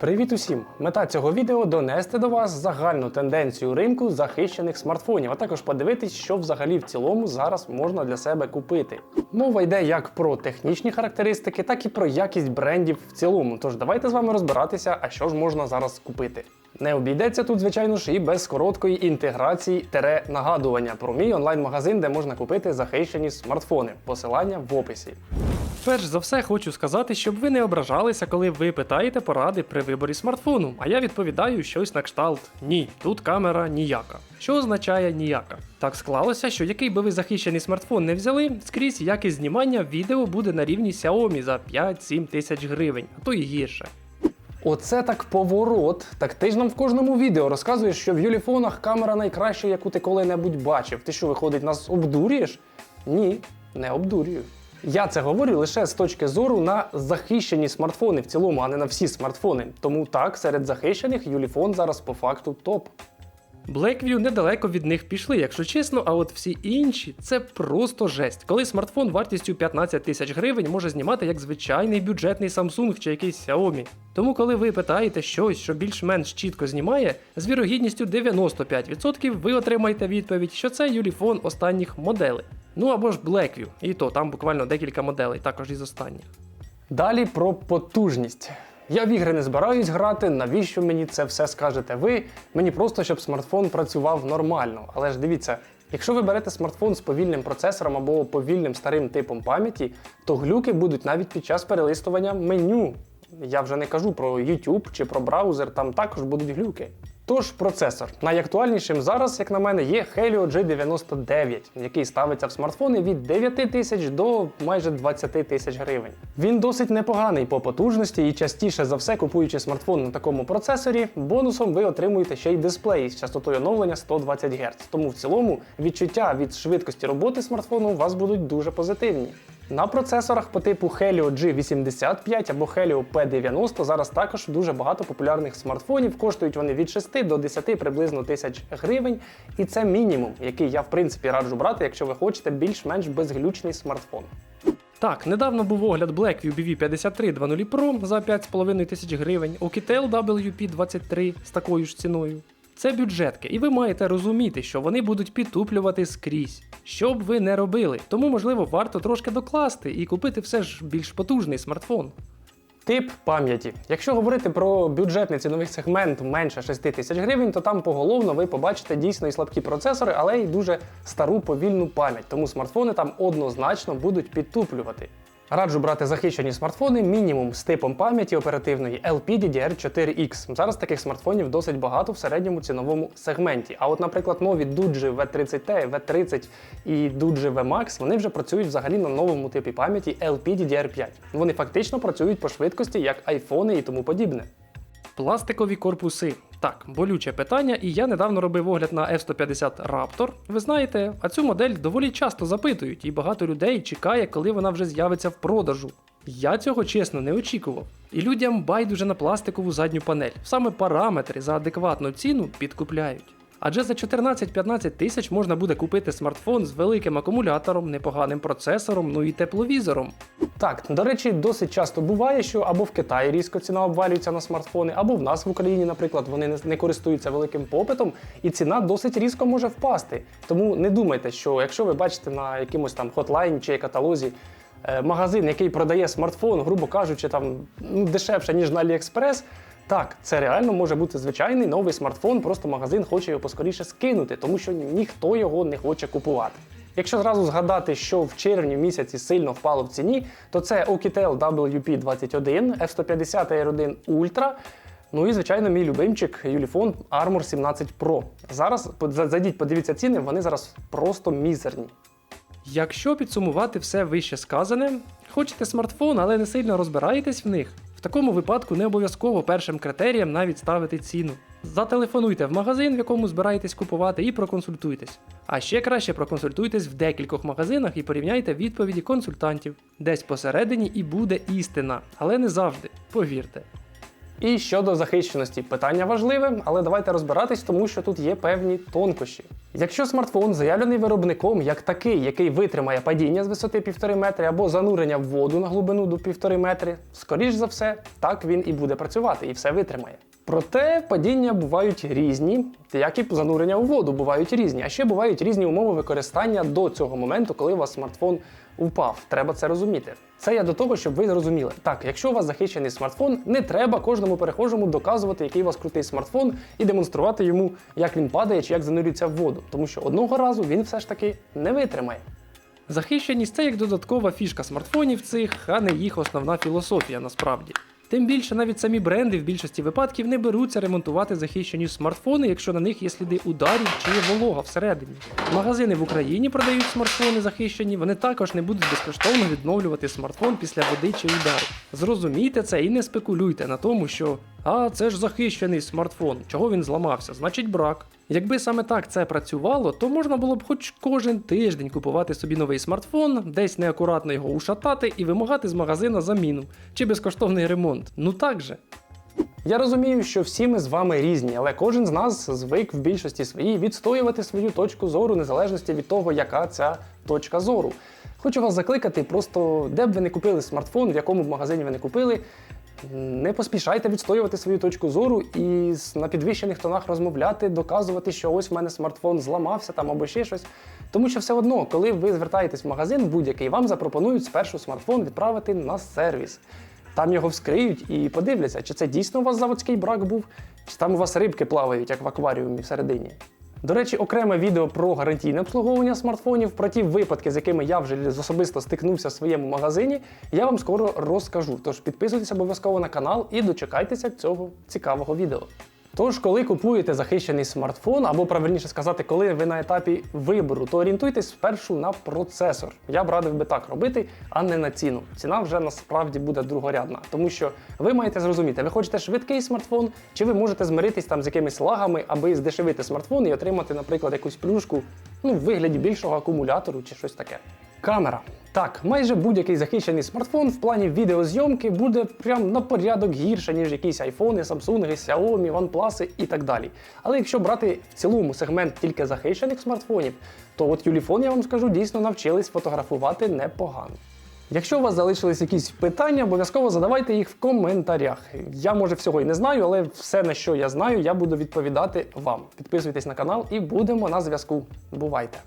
Привіт усім! Мета цього відео донести до вас загальну тенденцію ринку захищених смартфонів, а також подивитись, що взагалі в цілому зараз можна для себе купити. Мова йде як про технічні характеристики, так і про якість брендів в цілому. Тож давайте з вами розбиратися, а що ж можна зараз купити. Не обійдеться тут, звичайно ж, і без короткої інтеграції тере нагадування про мій онлайн-магазин, де можна купити захищені смартфони. Посилання в описі. Перш за все, хочу сказати, щоб ви не ображалися, коли ви питаєте поради при виборі смартфону. А я відповідаю щось на кшталт: ні, тут камера ніяка. Що означає ніяка? Так склалося, що який би ви захищений смартфон не взяли, скрізь якість знімання відео буде на рівні Xiaomi за 5-7 тисяч гривень, а то і гірше. Оце так поворот. Так ти ж нам в кожному відео розказуєш, що в юліфонах камера найкраща, яку ти коли-небудь бачив. Ти що, виходить, нас обдурюєш? Ні, не обдурюю. Я це говорю лише з точки зору на захищені смартфони в цілому, а не на всі смартфони. Тому так, серед захищених юліфон зараз по факту топ. Blackview недалеко від них пішли, якщо чесно, а от всі інші це просто жесть. Коли смартфон вартістю 15 тисяч гривень може знімати як звичайний бюджетний Samsung чи якийсь Xiaomi. Тому, коли ви питаєте щось, що більш-менш чітко знімає, з вірогідністю 95% ви отримаєте відповідь, що це юліфон останніх моделей. Ну або ж Blackview, і то там буквально декілька моделей, також із останніх. Далі про потужність. Я в ігри не збираюсь грати, навіщо мені це все скажете ви? Мені просто щоб смартфон працював нормально. Але ж дивіться, якщо ви берете смартфон з повільним процесором або повільним старим типом пам'яті, то глюки будуть навіть під час перелистування меню. Я вже не кажу про YouTube чи про браузер, там також будуть глюки. Тож процесор. Найактуальнішим зараз, як на мене, є Helio G99, який ставиться в смартфони від 9 тисяч до майже 20 тисяч гривень. Він досить непоганий по потужності і частіше за все, купуючи смартфон на такому процесорі, бонусом ви отримуєте ще й дисплей з частотою оновлення 120 Гц. Тому в цілому відчуття від швидкості роботи смартфону у вас будуть дуже позитивні. На процесорах по типу Helio G85 або Helio P90 зараз також дуже багато популярних смартфонів. Коштують вони від 6 до 10 приблизно тисяч гривень. І це мінімум, який я в принципі раджу брати, якщо ви хочете більш-менш безглючний смартфон. Так, недавно був огляд Blackview BV53 2.0 Pro за 5,5 тисяч гривень, Oukitel WP23 з такою ж ціною. Це бюджетки, і ви маєте розуміти, що вони будуть підтуплювати скрізь. Що б ви не робили, тому можливо варто трошки докласти і купити все ж більш потужний смартфон. Тип пам'яті. Якщо говорити про бюджетний ціновий сегмент менше 6 тисяч гривень, то там поголовно ви побачите дійсно і слабкі процесори, але й дуже стару повільну пам'ять. Тому смартфони там однозначно будуть підтуплювати. Раджу брати захищені смартфони мінімум з типом пам'яті оперативної LPDDR4X. Зараз таких смартфонів досить багато в середньому ціновому сегменті. А от, наприклад, нові Doogee V30T, V30 і Doogee VMAX, вони вже працюють взагалі на новому типі пам'яті LPDDR5. Вони фактично працюють по швидкості як айфони і тому подібне. Пластикові корпуси. Так, болюче питання, і я недавно робив огляд на F150 Raptor. Ви знаєте, а цю модель доволі часто запитують, і багато людей чекає, коли вона вже з'явиться в продажу. Я цього чесно не очікував. І людям байдуже на пластикову задню панель. Саме параметри за адекватну ціну підкупляють. Адже за 14-15 тисяч можна буде купити смартфон з великим акумулятором, непоганим процесором, ну і тепловізором. Так, до речі, досить часто буває, що або в Китаї різко ціна обвалюється на смартфони, або в нас в Україні, наприклад, вони не- користуються великим попитом, і ціна досить різко може впасти. Тому не думайте, що якщо ви бачите на якомусь там хотлайн чи каталозі е, магазин, який продає смартфон, грубо кажучи, там ну, дешевше, ніж на AliExpress, так, це реально може бути звичайний новий смартфон, просто магазин хоче його поскоріше скинути, тому що ніхто його не хоче купувати. Якщо зразу згадати, що в червні місяці сильно впало в ціні, то це Oukitel WP21, F150 R1 Ultra, ну і, звичайно, мій любимчик Ulefone Armor 17 Pro. Зараз зайдіть, подивіться ціни, вони зараз просто мізерні. Якщо підсумувати все вище сказане, хочете смартфон, але не сильно розбираєтесь в них, в такому випадку не обов'язково першим критерієм навіть ставити ціну. Зателефонуйте в магазин, в якому збираєтесь купувати, і проконсультуйтесь. А ще краще проконсультуйтесь в декількох магазинах і порівняйте відповіді консультантів. Десь посередині і буде істина, але не завжди, повірте. І щодо захищеності, питання важливе, але давайте розбиратись, тому що тут є певні тонкощі. Якщо смартфон заявлений виробником як такий, який витримає падіння з висоти 1,5 метри або занурення в воду на глибину до 1,5 метри, скоріш за все, так він і буде працювати і все витримає. Проте падіння бувають різні, як і занурення у воду бувають різні. А ще бувають різні умови використання до цього моменту, коли у вас смартфон упав. Треба це розуміти. Це я до того, щоб ви зрозуміли. Так, якщо у вас захищений смартфон, не треба кожному перехожому доказувати, який у вас крутий смартфон, і демонструвати йому, як він падає чи як занурюється в воду. Тому що одного разу він все ж таки не витримає. Захищеність це як додаткова фішка смартфонів цих, а не їх основна філософія насправді. Тим більше навіть самі бренди в більшості випадків не беруться ремонтувати захищені смартфони, якщо на них є сліди ударів чи волога всередині. Магазини в Україні продають смартфони захищені, вони також не будуть безкоштовно відновлювати смартфон після води чи удару. Зрозумійте це і не спекулюйте на тому, що а це ж захищений смартфон, чого він зламався, значить брак. Якби саме так це працювало, то можна було б хоч кожен тиждень купувати собі новий смартфон, десь неакуратно його ушатати і вимагати з магазина заміну чи безкоштовний ремонт. Ну так же. Я розумію, що всі ми з вами різні, але кожен з нас звик в більшості своїй відстоювати свою точку зору незалежності від того, яка ця точка зору. Хочу вас закликати, просто де б ви не купили смартфон, в якому б магазині ви не купили. Не поспішайте відстоювати свою точку зору і на підвищених тонах розмовляти, доказувати, що ось в мене смартфон зламався там або ще щось. Тому що все одно, коли ви звертаєтесь в магазин будь-який, вам запропонують спершу смартфон відправити на сервіс. Там його вскриють і подивляться, чи це дійсно у вас заводський брак був, чи там у вас рибки плавають, як в акваріумі всередині. До речі, окреме відео про гарантійне обслуговування смартфонів, про ті випадки, з якими я вже особисто стикнувся в своєму магазині, я вам скоро розкажу. Тож підписуйтесь обов'язково на канал і дочекайтеся цього цікавого відео. Тож, коли купуєте захищений смартфон, або правильніше сказати, коли ви на етапі вибору, то орієнтуйтесь спершу на процесор. Я б радив би так робити, а не на ціну. Ціна вже насправді буде другорядна, тому що ви маєте зрозуміти, ви хочете швидкий смартфон, чи ви можете змиритись там з якимись лагами, аби здешевити смартфон і отримати, наприклад, якусь плюшку ну, в вигляді більшого акумулятору чи щось таке. Камера. Так, майже будь-який захищений смартфон в плані відеозйомки буде прям на порядок гірше, ніж якісь айфони, Samsung, Xiaomi, OnePlus і так далі. Але якщо брати в цілому сегмент тільки захищених смартфонів, то от Юліфон, я вам скажу, дійсно навчились фотографувати непогано. Якщо у вас залишились якісь питання, обов'язково задавайте їх в коментарях. Я може всього і не знаю, але все, на що я знаю, я буду відповідати вам. Підписуйтесь на канал і будемо на зв'язку. Бувайте!